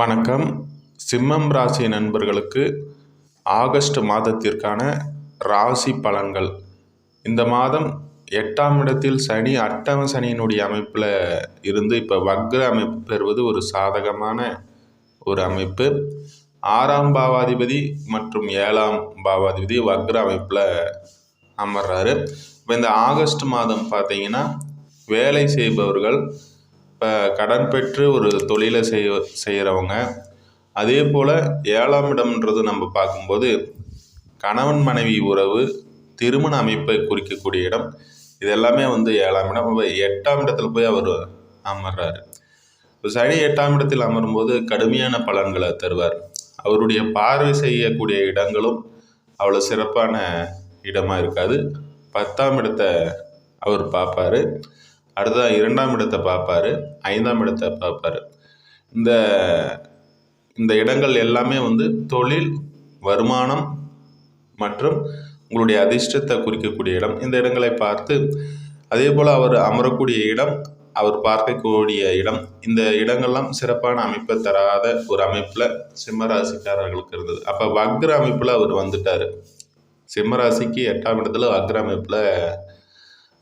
வணக்கம். சிம்மம் ராசி நண்பர்களுக்கு ஆகஸ்ட் மாதத்திற்கான ராசி பலன்கள். இந்த மாதம் எட்டாம் இடத்தில் சனி அட்டம சனியினுடைய அமைப்பில் இருந்து இப்போ வக்ர அமைப்பு பெறுவது ஒரு சாதகமான ஒரு அமைப்பு. ஆறாம் பாவாதிபதி மற்றும் ஏழாம் பாவாதிபதி வக்ர அமைப்பில் அமர்றாரு. இப்போ இந்த ஆகஸ்ட் மாதம் பார்த்தீங்கன்னா வேலை செய்பவர்கள் இப்போ கடன் பெற்று ஒரு தொழிலை செய்ய செய்கிறவங்க அதே போல் ஏழாம் இடம்ன்றது நம்ம பார்க்கும்போது கணவன் மனைவி உறவு திருமண அமைப்பை குறிக்கக்கூடிய இடம் இது எல்லாமே வந்து ஏழாம் இடம். அப்ப எட்டாம் இடத்துல போய் அவர் அமர்றாரு. இப்போ சனி எட்டாம் இடத்தில் அமரும்போது கடுமையான பலன்களை தருவார். அவருடைய பார்வை செய்யக்கூடிய இடங்களும் அவ்வளோ சிறப்பான இடமாக இருக்காது. பத்தாம் இடத்தை அவர் பார்ப்பாரு. அடுத்ததா இரண்டாம் இடத்தை பார்ப்பாரு ஐந்தாம் இடத்தை பார்ப்பாரு. இந்த இந்த இடங்கள் எல்லாமே வந்து தொழில் வருமானம் மற்றும் உங்களுடைய அதிர்ஷ்டத்தை குறிக்கக்கூடிய இடம். இந்த இடங்களை பார்த்து அதே போல் அவர் அமரக்கூடிய இடம் அவர் பார்க்கக்கூடிய இடம். இந்த இடங்கள்லாம் சிறப்பான அமைப்பை தராத ஒரு அமைப்பில் சிம்மராசிக்காரர்களுக்கு இருந்தது. அப்போ வக்ர அமைப்பில் அவர் வந்துட்டார். சிம்மராசிக்கு எட்டாம் இடத்துல வக்ர அமைப்பில்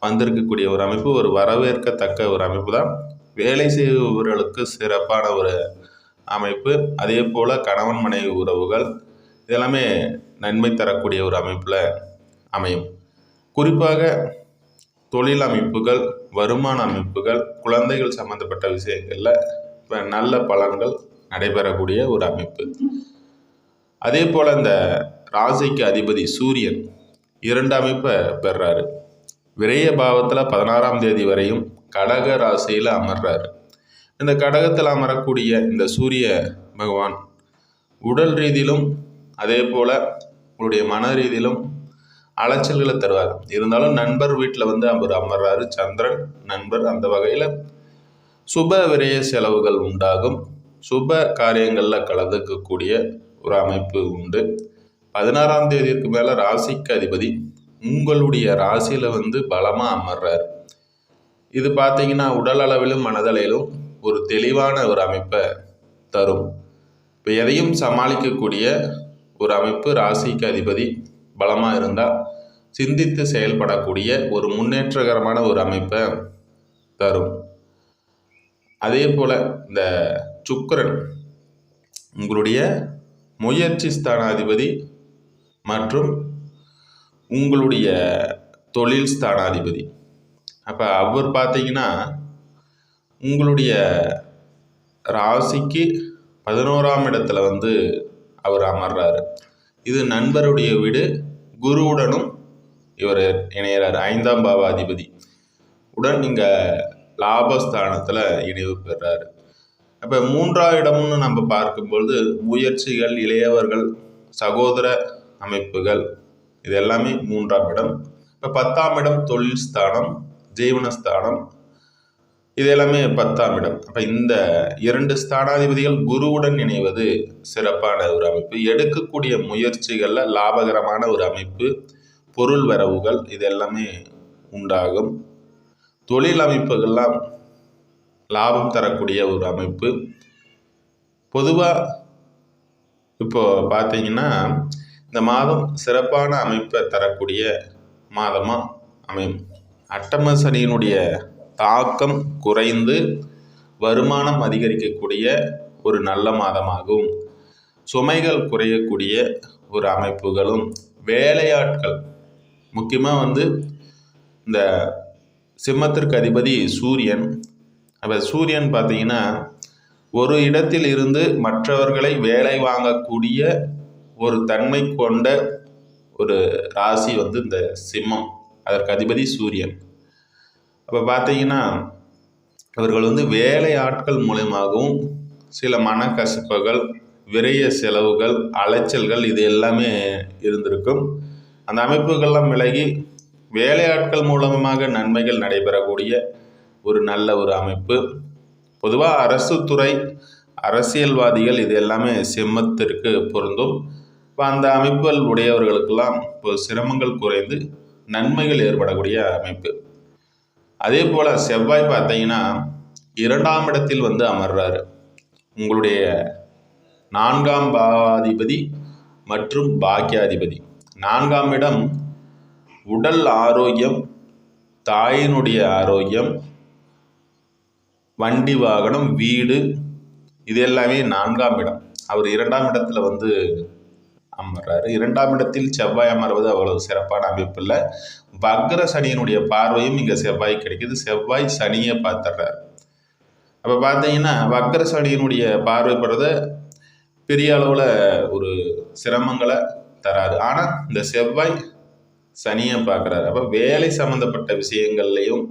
வந்திருக்கக்கூடிய ஒரு அமைப்பு ஒரு வரவேற்கத்தக்க ஒரு அமைப்பு தான். வேலை செய்பவர்களுக்கு சிறப்பான ஒரு அமைப்பு. அதே போல் கணவன் மனைவி உறவுகள் இதெல்லாமே நன்மை தரக்கூடிய ஒரு அமைப்பில் அமையும். குறிப்பாக தொழில் அமைப்புகள் வருமான அமைப்புகள் குழந்தைகள் சம்மந்தப்பட்ட விஷயங்களில் இப்போ நல்ல பலன்கள் நடைபெறக்கூடிய ஒரு அமைப்பு. அதே போல் இந்த ராசிக்கு அதிபதி சூரியன் இரண்டு அமைப்பை பெறாரு விரய பாவத்தில் பதினாறாம் தேதி வரையும் கடக ராசியில் அமர்றார். இந்த கடகத்தில் அமரக்கூடிய இந்த சூரிய பகவான் உடல் ரீதியிலும் அதே போல் உங்களுடைய மன ரீதியிலும் அலைச்சல்களை தருவார். இருந்தாலும் நண்பர் வீட்டில் வந்து அவர் அமர்றாரு. சந்திரன் நண்பர் அந்த வகையில் சுப விரய செலவுகள் உண்டாகும். சுப காரியங்களில் கலந்துக்கக்கூடிய ஒரு அமைப்பு உண்டு. பதினாறாம் தேதிக்கு மேலே ராசிக்கு அதிபதி உங்களுடைய ராசியில் வந்து பலமாக அமர்றார். இது பார்த்தீங்கன்னா உடல் அளவிலும் மனதளவிலும் ஒரு தெளிவான ஒரு அமைப்பை தரும். இப்போ எதையும் சமாளிக்கக்கூடிய ஒரு அமைப்பு ராசிக்கு அதிபதி பலமாக இருந்தால் சிந்தித்து செயல்படக்கூடிய ஒரு முன்னேற்றகரமான ஒரு அமைப்பை தரும். அதே போல் இந்த சுக்கரன் உங்களுடைய முயற்சி ஸ்தானாதிபதி மற்றும் உங்களுடைய தொழில் ஸ்தானாதிபதி. அப்போ அவர் பார்த்தீங்கன்னா உங்களுடைய ராசிக்கு பதினோராம் இடத்துல வந்து அவர் அமர்றாரு. இது நண்பருடைய வீடு. குருவுடனும் இவர் இணையிறார். ஐந்தாம் பாவாதிபதி. உடன் இங்கே லாபஸ்தானத்தில் இணைவு பெறாரு. அப்போ மூன்றாம் இடம்னு நம்ம பார்க்கும்பொழுது முயற்சிகள் இளையவர்கள் சகோதர அமைப்புகள் இது எல்லாமே மூன்றாம் இடம். இப்போ பத்தாம் இடம் தொழில் ஸ்தானம் ஜீவனஸ்தானம் இது எல்லாமே பத்தாம் இடம். அப்போ இந்த இரண்டு ஸ்தானாதிபதிகள் குருவுடன் இணைவது சிறப்பான ஒரு அமைப்பு. எடுக்கக்கூடிய முயற்சிகளில் லாபகரமான ஒரு அமைப்பு. பொருள் வரவுகள் இது எல்லாமே உண்டாகும். தொழில் அமைப்புகள்லாம் லாபம் தரக்கூடிய ஒரு அமைப்பு. பொதுவாக இப்போ பார்த்தீங்கன்னா இந்த மாதம் சிறப்பான அமைப்பை தரக்கூடிய மாதமாக அமையும். அட்டம சனியினுடைய தாக்கம் குறைந்து வருமானம் அதிகரிக்கக்கூடிய ஒரு நல்ல மாதமாகும் சுமைகள் குறையக்கூடிய ஒரு அமைப்புகளும் வேலையாட்கள் முக்கியமாக வந்து இந்த சிம்மத்திற்கு அதிபதி சூரியன். அப்போ சூரியன் பார்த்தீங்கன்னா ஒரு இடத்தில் இருந்து மற்றவர்களை வேலை வாங்கக்கூடிய ஒரு தன்மை கொண்ட ஒரு ராசி வந்து இந்த சிம்மம். அதற்கு அதிபதி சூரியன். அப்போ பார்த்தீங்கன்னா அவர்கள் வந்து வேலை ஆட்கள் மூலயமாகவும் சில மனக்கசப்புகள் விரைய செலவுகள் அலைச்சல்கள் இது எல்லாமே இருந்திருக்கும். அந்த அமைப்புகள்லாம் விலகி வேலையாட்கள் மூலமாக நன்மைகள் நடைபெறக்கூடிய ஒரு நல்ல ஒரு அமைப்பு. பொதுவாக அரசு துறை அரசியல்வாதிகள் இது எல்லாமே சிம்மத்திற்கு பொருந்தும். இப்போ அந்த அமைப்புகள் உடையவர்களுக்கெல்லாம் இப்போ சிரமங்கள் குறைந்து நன்மைகள் ஏற்படக்கூடிய அமைப்பு. அதே போல் செவ்வாய் பார்த்தீங்கன்னா இரண்டாம் இடத்தில் வந்து அமர்றாரு. உங்களுடைய நான்காம் பாவாதிபதி மற்றும் பாக்கியாதிபதி. நான்காம் இடம் உடல் ஆரோக்கியம் தாயினுடைய ஆரோக்கியம் வண்டி வாகனம் வீடு இது எல்லாமே நான்காம் இடம். அவர் இரண்டாம் இடத்துல வந்து அமர்றாரு. இரண்டாம் இடத்தில் செவ்வாய் அமர்வது அவ்வளவு சிறப்பான அமைப்பு இல்லை. வக்ர சனியினுடைய பார்வையும் இங்கே செவ்வாய் கிடைக்குது. செவ்வாய் சனியை பார்த்துடுறாரு. அப்போ பார்த்தீங்கன்னா வக்ர சனியினுடைய பார்வைப்படுறத பெரிய அளவில் ஒரு சிரமங்களை தராது. ஆனால் இந்த செவ்வாய் சனியை பார்க்குறாரு. அப்போ வேலை சம்மந்தப்பட்ட விஷயங்கள்லையும்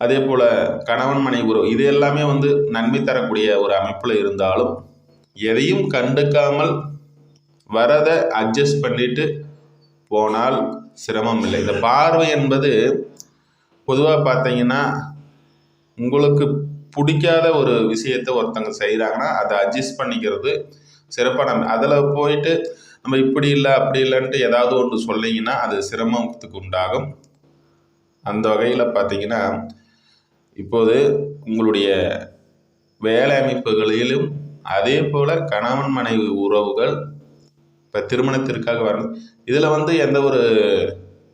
அதே போல் கணவன் மனை உறவு இது எல்லாமே வந்து நன்மை தரக்கூடிய ஒரு அமைப்பில் இருந்தாலும் எதையும் கண்டுக்காமல் வரதை அட்ஜஸ்ட் பண்ணிட்டு போனால் சிரமம் இல்லை இந்த பார்வை என்பது பொதுவாக பார்த்தீங்கன்னா உங்களுக்கு பிடிக்காத ஒரு விஷயத்தை ஒருத்தங்க செய்கிறாங்கன்னா அதை அட்ஜஸ்ட் பண்ணிக்கிறது சிறப்பான அதில் போயிட்டு நம்ம இப்படி இல்லை அப்படி இல்லைன்ட்டு ஏதாவது ஒன்று சொன்னீங்கன்னா அது சிரமத்துக்கு உண்டாகும். அந்த வகையில் பார்த்தீங்கன்னா இப்போது உங்களுடைய வேலை அமைப்புகளிலும் அதே போல் கணவன் மனைவி உறவுகள் இப்போ திருமணத்திற்காக வரணும் இதில் வந்து எந்த ஒரு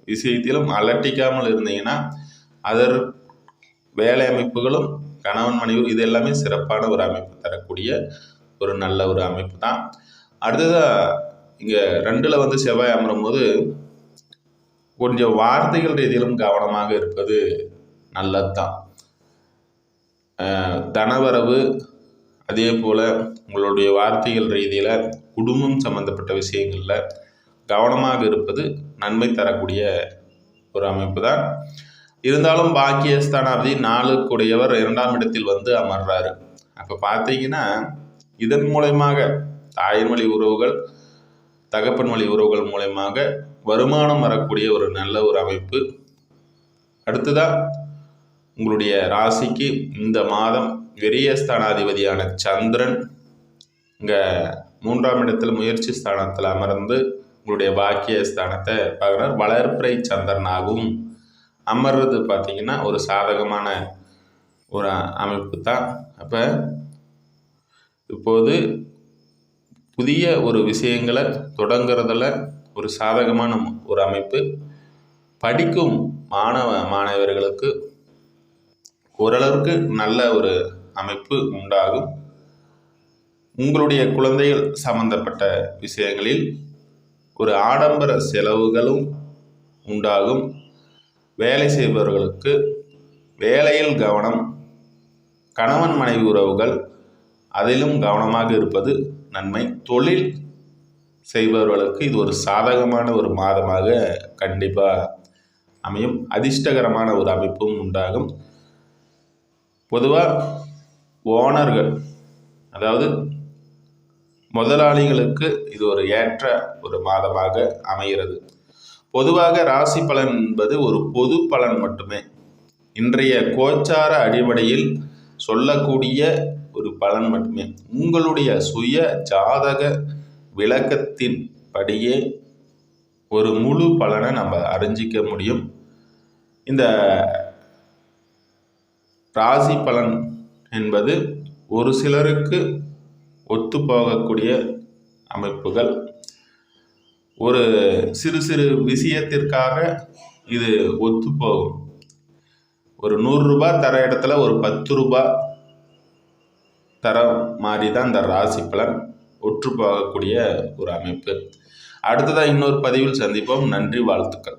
விஷயத்திலும் அலட்டிக்காமல் இருந்தீங்கன்னா அதர் வேலை அமைப்புகளும் கணவன் மனைவி இது எல்லாமே சிறப்பான ஒரு அமைப்பு தரக்கூடிய ஒரு நல்ல ஒரு அமைப்பு தான். அடுத்ததாக இங்கே ரெண்டில் வந்து செவ்வாய் அமரும் போது கொஞ்சம் வார்த்தைகள் ரீதியிலும் கவனமாக இருப்பது நல்லது தான். தனவரவு அதே போல் உங்களுடைய வார்த்தைகள் ரீதியில் குடும்பம் சம்மந்தப்பட்ட விஷயங்களில் கவனமாக இருப்பது நன்மை தரக்கூடிய ஒரு அமைப்பு தான் இருந்தாலும் பாக்கியஸ்தானாபதி நாளுக்குடையவர் இரண்டாம் இடத்தில் வந்து அமர்றாரு. அப்போ பார்த்தீங்கன்னா இதன் மூலயமாக தாயின் வழி உறவுகள் தகப்பன் வழி உறவுகள் மூலயமாக வருமானம் வரக்கூடிய ஒரு நல்ல ஒரு அமைப்பு. அடுத்ததாக உங்களுடைய ராசிக்கு இந்த மாதம் விரியஸ்தானாதிபதியான சந்திரன் இங்கே மூன்றாம் இடத்தில் முயற்சி ஸ்தானத்தில் அமர்ந்து உங்களுடைய பாக்கிய ஸ்தானத்தை பார்க்குறார். வளர்ப்பிறை சந்திரனாகவும் அமர்றது பார்த்திங்கன்னா ஒரு சாதகமான ஒரு அமைப்பு தான். அப்போ இப்போது புதிய ஒரு விஷயங்களை தொடங்குறதுல ஒரு சாதகமான ஒரு அமைப்பு. படிக்கும் மாணவ மாணவர்களுக்கு ஓரளவுக்கு நல்ல ஒரு அமைப்பு உண்டாகும். உங்களுடைய குழந்தைகள் சம்பந்தப்பட்ட விஷயங்களில் ஒரு ஆடம்பர செலவுகளும் உண்டாகும். வேலை செய்பவர்களுக்கு வேலையில் கவனம் கணவன் மனைவி உறவுகள் அதிலும் கவனமாக இருப்பது நன்மை. தொழில் செய்பவர்களுக்கு இது ஒரு சாதகமான ஒரு மாதமாக கண்டிப்பாக அமையும். அதிர்ஷ்டகரமான ஒரு அமைப்பும் உண்டாகும். பொதுவாக ஓனர்கள் அதாவது முதலாளிகளுக்கு இது ஒரு ஏற்ற ஒரு மாதமாக அமைகிறது. பொதுவாக ராசி பலன் என்பது ஒரு பொது பலன் மட்டுமே. இன்றைய கோச்சார அடிப்படையில் சொல்லக்கூடிய ஒரு பலன் மட்டுமே. உங்களுடைய சுய ஜாதக விளக்கத்தின் படியே ஒரு முழு பலனை நம்ம அறிஞ்சிக்க முடியும். இந்த ராசி பலன் என்பது ஒரு சிலருக்கு ஒத்துப்போகக்கூடிய அமைப்புகள். ஒரு சிறு சிறு விஷயத்திற்காக இது ஒத்துப்போகும். ஒரு நூறுரூபா தர இடத்துல ஒரு பத்து ரூபா தர மாதிரி தான் இந்த ராசி பலன் ஒற்று போகக்கூடிய ஒரு அமைப்பு. அடுத்ததாக இன்னொரு பதிவில் சந்திப்போம். நன்றி வாழ்த்துக்கள்.